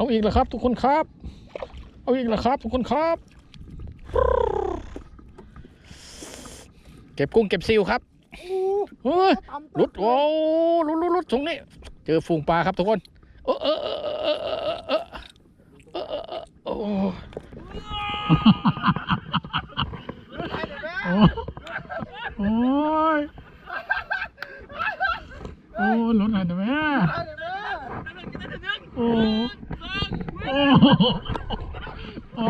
เอาอีกแล้วครับ ทุกคนครับ เอาอีกแล้วครับ ทุกคนครับ เก็บกุ้งเก็บซิวครับเฮ้ยลุดโอ้ลุดลุดลุดตรงนี้ เจอฝูงปลาครับทุกคนเออเออเออเออเออโอ้โอ้ยโอ้ยลุดหน่อยเถอะแม่โอ้ โอ้โอ้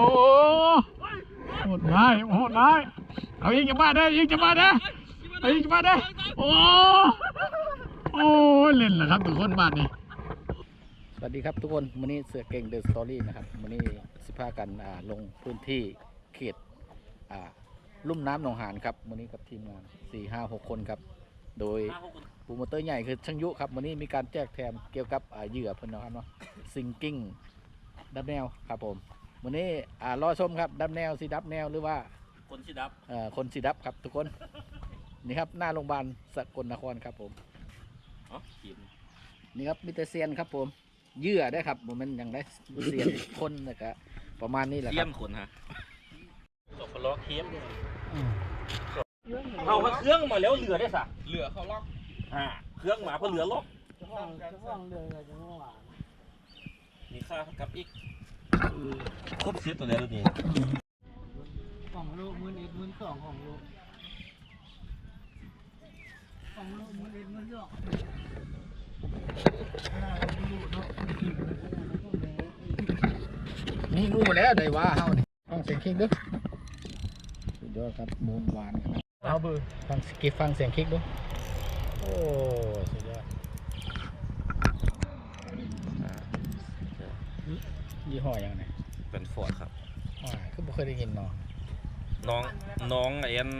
โหดร้โหดร้เอายิงจะมาได้ยิงจะมาได้เอายิงจะมาได้โอ้โอ้เล่นเหรอครับทุกคนบ้านนี้สวัสดีครับทุกคนวันนี้เสือเก่งเดอะสตอรี่นะครับวันนี้สิพากันลงพื้นที่เขตลุ่มน้ำหนองหานครับวันนี้กับทีมงาน4 5 6 คนครับ โดยโปรโมเตอร์ใหญ่คือช่างยุครับวันนี้มีการแจกแถมเกี่ยวกับเหยื่อเพิ่นนะครับเนาะซิงกิ้ง ดับแนวครับผมวันนี้อ่ารอชมครับดับแนวสีดับแนวหรือว่าคนชิดับเอ่อคนสีดับครับทุกคนนี่ครับหน้าโรงพยาบาลสกลนครครับผมอ๋อกินนี่ครับมิเตอร์เซียนครับผมเหยื่อได้ครับผมมันยังได้เซียนคนนะครประมาณนี้แหละคเยี่ยรับมคนฮะจบกระล้อเค็มเอาเครื่องมาแล้วเหลือได้สะเหลือเขาล็อกอ่าเครื่องมาเพื่อเหลือล็อก มื่อวานมีค่าเท่ากับอีกครบเซตตัวแล้วนี่ของลูกหมื่นเอ็ดหมื่นสองของลูกของลูกหมื่นเอ็ดหมื่นสองนี่รู้มาแล้วได้ว่าเฮานี่ฟังเสียงคิกด้วยสุดยอดครับโมนหวานครับเอาเบอร์ฟังสกิปฟังเสียงคิกด้วยโอ้สุดยอดอ่า ยี่ห้อยังไงเป็นฟอร์ดครับอ่าคือบ่เคยได้ยินเนาะน้องน้องเอ็น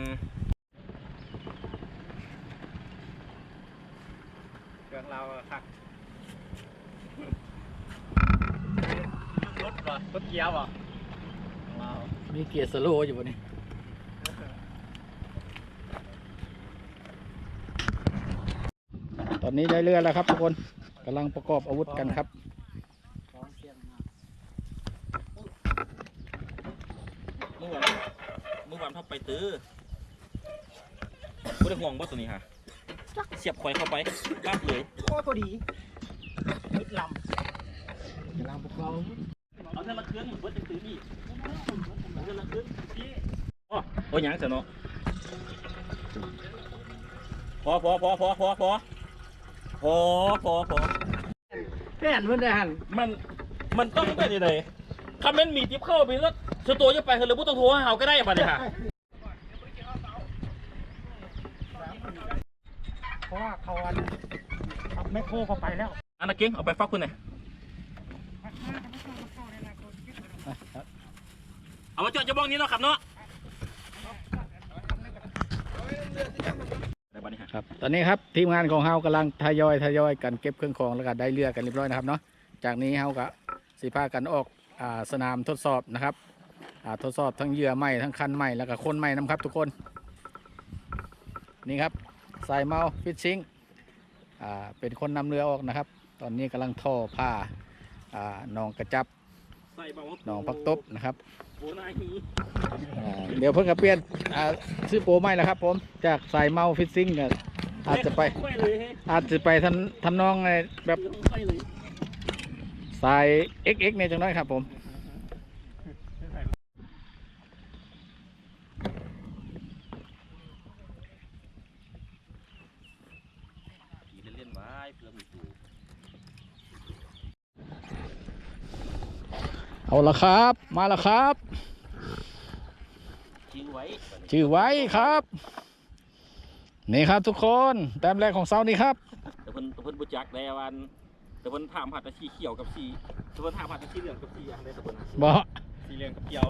เครื่องเราอะครับรถป่ะรถเกียร์ป่ะว้าวมีเกียร์สโลว์อยู่บนนี้ตอนนี้ได้เรือแล้วครับทุกคนกำลังประกอบอาวุธกันครับ ของเสียงมา เมื่อวานเมื่อวานเขาไปตื้อไม่ได้ห่วงบ่ตัวนี้ฮะเสียบควายเข้าไปปั๊บเลยโอ้พอดีมิดลำลังประกอบอาเอาเท่าละเครื่องเหมือนเบิดตื้อนี่เอาเท่าละเครื่องพี่อ๋อโอ้ยังเสียเนาะพอพอพอพอพอพอพอพอพอแป้นเพื่อนได้หันมันมันต้องเป็นยังไงคำนั้นมีทิปเข้าไปแล้ว สตัวจะไปเธอเลยพูดต้องโทรให้เขาก็ได้ป่ะเนี่ยค่ะเพราะว่าเขาอันขับแมคโครเข้าไปแล้วอันนั้นเก่งเอาไปฟักคุณหน่อยเอามาจอดจะบ้องนี้เนาะครับเนาะได้ป่ะเนี่ยครับตอนนี้ครับทีมงานของเฮากำลังทยอยทยอยกันเก็บเครื่องของแล้วก็ได้เรือกันเรียบร้อยนะครับเนาะจากนี้เฮาก็สิพากันออกอ่าสนามทดสอบนะครับอ่า ทดสอบทั้งเหยื่อใหม่ทั้งคันใหม่แล้วก็คนใหม่นํครับ ทุกคนนี่ครับสายเมาฟิชชิงอ่าเป็นคนนำเรือออกนะครับ ตอนนี้กำลังท่อผ้าอ่าหนองกระจับใส่เบาหนองพักตบนะครับโอ้นายฮีอ่าเดี๋ยวเพิ่งกระเปลี่ยนอ่าซื้อโปรใหม่แล้วครับ ผมจากสายเมาฟิชชิงก็อาจจะไปค่อยเลยเฮ้ยอาจจะไปทำทำนองในแบบค่อยเลยสาย XX เนี่ยจังน้อยครับผม เล่นๆไว้เพื่อมีตู เอาละครับ มาละครับทิ้งไว้ชื่อไว้ครับ นี่ครับทุกคนแต้มแรกของเซานี่ครับแต่เพิ่นแต่เพิ่นบุจักแล้ววันแต่เพิ่นถามหาแต่สีเขียวกับสีแต่เพิ่นถามหาแต่สีเหลืองกับสีอย่างไรแต่เพิ่นน่ะบอสีเหลืองกับเขียว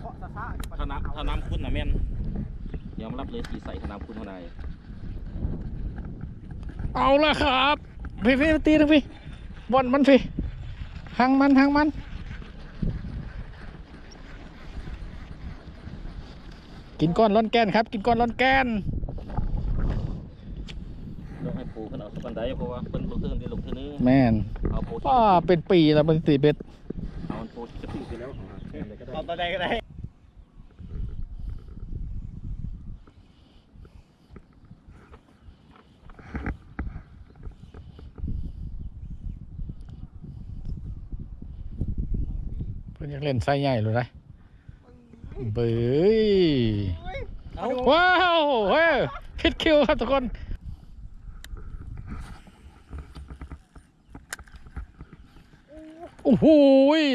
เพราะซาซาถ้าน้ำถ้าน้ำคุณนะแม่นยอมรับเลยสีใสถ้าน้ำคุณเท่าไหร่เอาละครับพี่พี่ตีนะพี่บอลมันพี่หางมันหางมัน กินก้อนร้อนแกนครับ กินก้อนร้อนแกนลงให้ปูขึ้นเอาสักวันใดเพราะว่าเพิ่นลงเทิงได้ลงเทิงนึงแม่นเอาปูป้าเป็นปีแล้วมันติเบ็ดเอาปูจะตีไปแล้วของเราแทนเลยก็ได้เอาตัวใดก็ได้เพิ่นอยากเล่นไซส์ใหญ่เลยนะ เบ้ยเอาว้าวเฮ้ยคิดคิวครับทุกคนโอ้โห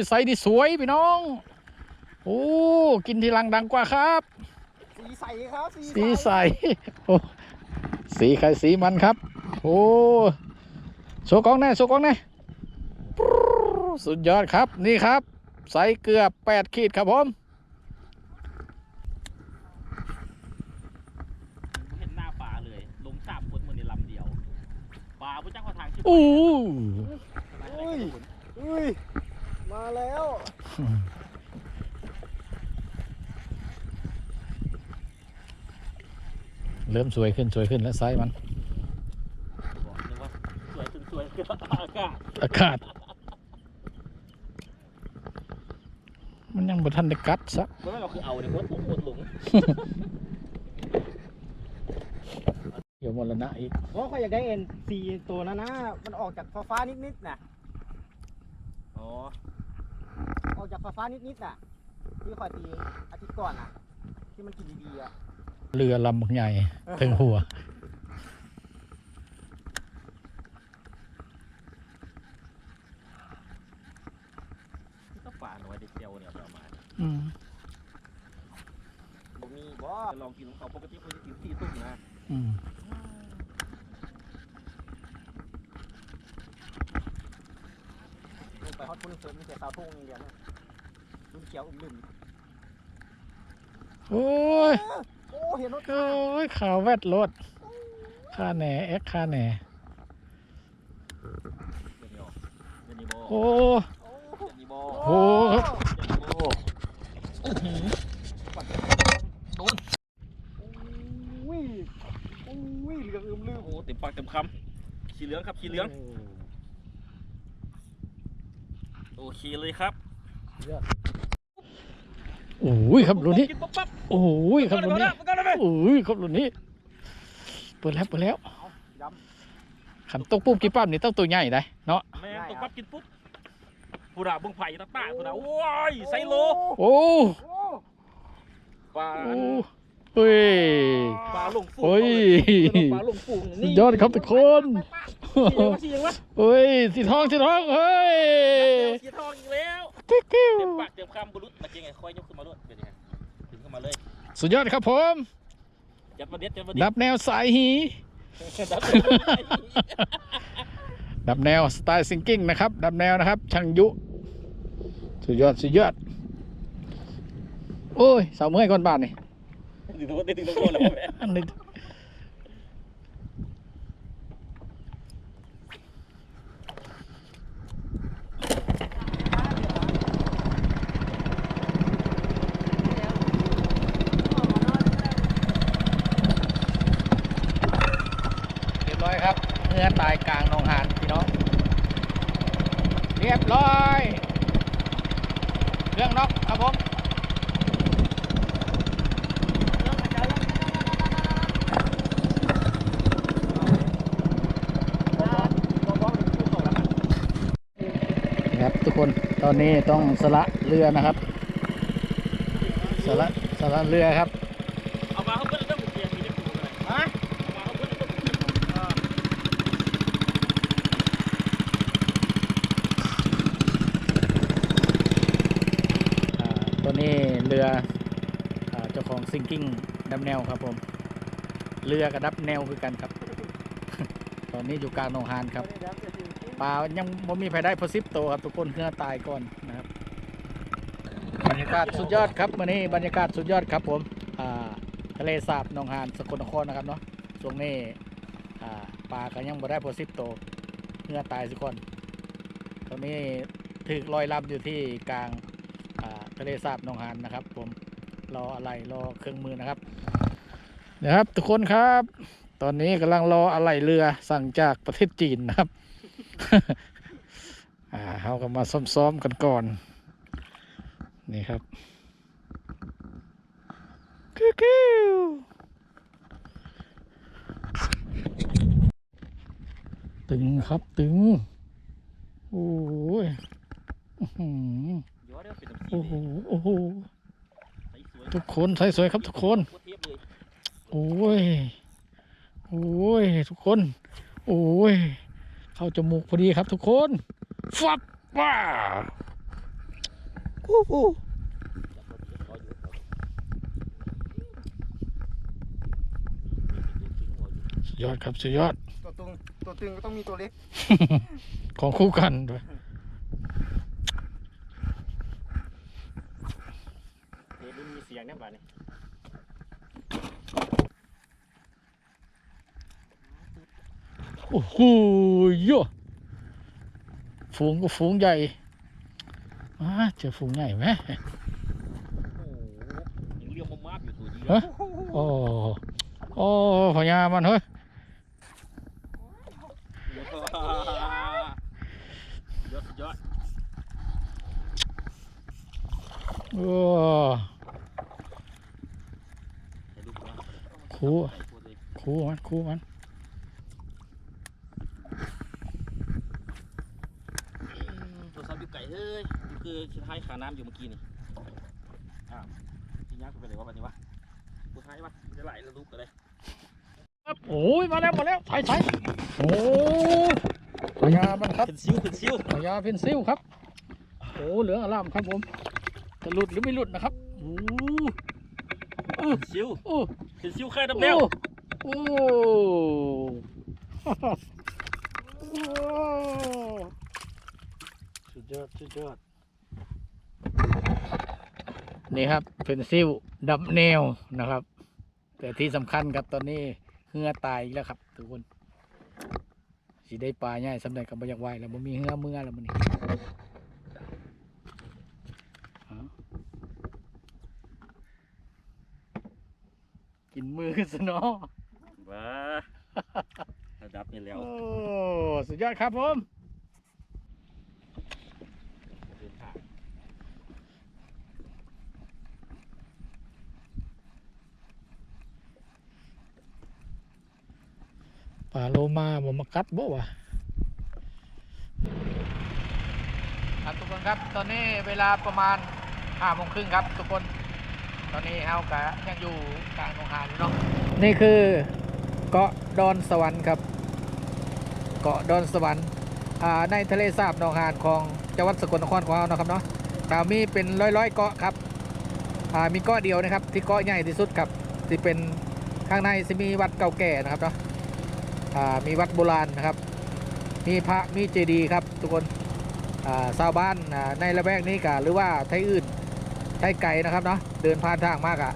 ไซส์นี่สวยพี่น้อง โอ้กินทีหลังดังกว่าครับ สีใสครับสีใสโอ้สีใครสีมันครับ โอ้โชว์กล้องแน่โชว์กล้องแน่ปรู๊สุดยอดครับนี่ครับไซส์เกือบแปดขีดครับผม เห็นหน้าปลาเลย ลงสามคนมือในลำเดียวปลาพุทธเจ้าข อทางชิบอู้อุ้ยอุ้ยมาแล้วเริ่มสวยขึ้นสวยขึ้นแล้วไซส์มันบอกเลยว่าสวยขึ้นสวยขึ้นอากาศอากาศ มันยังบ่ทันได้กัดซะเพราะว่าเราคือเอาเนี่ยโคตรหลงโคตรหลง เดี๋ยวมรณะอีก เพราะเขาอยากได้เอ็นซีตัวนั้นนะมันออกจากฟ้าฟ้าๆนิดๆน่ะอ๋อออกจากฟ้าฟ้าๆนิดๆน่ะที่คอยตีอาทิตย์ก่อนน่ะ ที่มันกินดีๆอะเรือลำบักใหญ่ถึงหัวที่ต้องปลาหน่อยเด็กเดียวเนี่ยเอามาอืมบ่มีบ่จะลองกินของเขาปกติเขาจะกินสี่ตุ้มนะ อืม ลงไป ฮอตพุ่นเสริมมีแต่สาวทุ่งอย่างเดียวนะรุ่นเขียวอุ่มลืมโอ้ย โอ้เห็นรถโอ้ยขาวแวดรถค่าแหน่แอคค่าแหน่เดี๋ยวนี้ออกเดี๋ยวนี้บอโอ้เดี๋ยวนี้บอโหครับเดี๋ยวนี้บออุ้ยอุ้ยเหลืองอึมลืมโอ้โหเต็มปากเต็มคำสีเหลืองครับสีเหลือง โอเคเลยครับโอ้ยครับรุ่นนี้กินปั๊บปั๊บโอ้ยครับรุ่นนี้มาก่อนเลยมาก่อนเลยโอ้ยครับรุ่นนี้ เปิดแล้วเปิดแล้วยขันตกปุ๊บกี่ปั๊บนี่ต้องตัวใหญ่ได้เนาะแม่งตกปั๊บกินปุ๊บผู้ด่าบึงไผ่ตาป้าผู้ด่าโอ้ยไซโล โอ้ำโอ้ปลาโอ้เฮ้ยปลาลงฟูงโอ้ยปลาลงฟูงสุดยอดครับทุกคน สียังวะเฮ้ยสีทองสีทองเฮ้ยสีทองอีกแล้วติ๊กกิ้วเต็มปากเต็มคำบุรุษมาเจงไงค่อยยกขึ้นมาด้วยเป็นยังไงถึงขึ้นมาเลย สุดยอดครับผมจัดประเด็ดจัดประเด็ดดับแนวสายหีดับดับแนวสไตล์ซิงกิ้งนะครับ ดับแนวนะครับช่างยุ สุดยอดสุดยอด โอ้ยสาวเมื่อยก่อนบ้านนี่ถึงตัวได้ถึงตัวแล้วแม่ อันนี้เรียบร้อยครับเนื้อตายกลางหนองหานพี่น้อง เรียบร้อย เครื่องน็อกครับผมครับทุกคนตอนนี้ต้องสละเรือนะครับ สละสละเรือครับ เอามาเขาเพิ่งเริ่มเปลี่ยนมีได้ปูเลย ฮะ เอามาเขาเพิ่งเริ่มเปลี่ยนอ่า อ่าตัวนี้ เรืออเจ้าของซิงกิ้งดับแนวครับผม เรือกับดับแนวคือกันครับ ตอนนี้อยู่กลางหนองหานครับปลายังไม่มีใครได้พอสิบตัวครับทุกคนเพื่อตายก่อนนะครับ บรรยากาศสุดยอดครับวันนี้บรรยากาศสุดยอดครับผมอ่าทะเลสาบหนองหานสกลนครนะครับเนาะช่วงนี้อ่าปลาก็ยังไม่ได้พอสิบตัวเพื่อตายสิก่อนตอนนี้ถึกลอยลำอยู่ที่กลาง ทะเลสาบหนองหานนะครับ ผมรออะไรรอเครื่องมือนะครับนะครับ ทุกคนครับ ตอนนี้กำลังรออะไหล่เรือสั่งจากประเทศจีนนะครับอ่าเขาก็มาซ้อมๆกันก่อน นี่ครับคิวคิวตึงครับตึง โอ้ย อื้อหือย้อนเดี๋ยวเป็นน้ำซีโอ้โหโอ้โหใส่สวยทุกคนใส่สวยครับทุกคนโคตรเทียบเลยโอ้ย โอ้ย ทุกคน โอ้ย เข้าจมูกพอดีครับทุกคนฟับว้าโอ้โหสุดยอดครับสุดยอด ตัวตึงตัวตึงก็ต้องมีตัวเล็ก ของคู่กันด้วย เดี๋ยวมีเสียงเนี่ยบ้านี่ โอ้โหโยฝูงก็ฝูงใหญ่มาเจอฝูงใหญ่ไหมโอ้โหยังเรียงมามาบอยู่ตัวเดียวฮะโอ้โอ้พญามันเฮ้ยยอดยอดโอ้าคู่คู่มันคู่มัน โทรศัพท์อยู่ไก่เฮ้ยนี่ คือชิ้นท้ายขาน้ำอยู่เมื่อกี้นี่อ้าวที่ยักษ์ไปไหนวะวันนี้วะกูท้ายวะจะไหลแล้วลูกกันเลยโอ้ยมาแล้วมาแล้วใส่ใส่โอ้พญามันครับเป็นซิวเป็นซิวพญาเพนซิลครับโอ้เหลืองอร่ามครับผมจะหลุดหรือไม่หลุดนะครับโอ้โอ้เป็นซิวโอ้เป็นซิวไข่ดำโอ้แนวโอ้โอ้สุดยอดสุดยอด นี่ครับเพนซิลดับแนวนะครับ แต่ที่สำคัญครับตอนนี้เหือตายอีกแล้วครับทุกคนสิได้ปลาง่ายสำเร็จกับบอยากไหวแล้วมันมีเหือเมื่อแล้วมันนี่เอากินมือซะเนาะว้าระดับนี้แล้ว โอ้ สุดยอดครับผม เดินทาง ปลาโลมาบ่มากัดบ่วะครับทุกคนครับตอนนี้เวลาประมาณห้าโมงครึ่งครับ ทุกคน ตอนนี้เฮากะยังอยู่กลางหนองหานอยู่เนาะนี่คือเกาะดอนสวรรค์ครับ เกาะดอนสวรรค์อ่าในทะเลสาบหนองหานของจังหวัดสกลนครของเราเนาะครับเนาะกามีเป็นร้อยๆเกาะครับอ่ามีเกาะเดียวนะครับ ที่เกาะใหญ่ที่สุดครับที่เป็นข้างในจะมีวัดเก่าแก่นะครับเนาะอ่า มีวัดโบราณนะครับ มีพระมีเจดีย์ครับ ทุกคนอ่าชาวบ้านในละแวกนี้กะหรือว่าไทยอื่นไทยไก่นะครับเนาะเดินผ่านทางมากอะ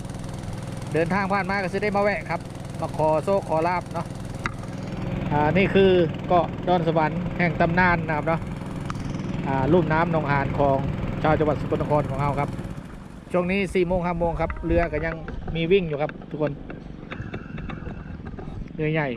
เดินทางผ่านมากก็จะได้มาแวะครับมาขอโซขอลาบเนาะนี่คือเกาะดอนสวรรค์แห่งตำนานนะครับเนาะอ่าลุ่มน้ำหนองหานของชาวจังหวัดสกลนครของเราครับ ช่วงนี้4ี่โมงห้าโมงครับ เรือก็ยังมีวิ่งอยู่ครับทุกคน เรือใหญ่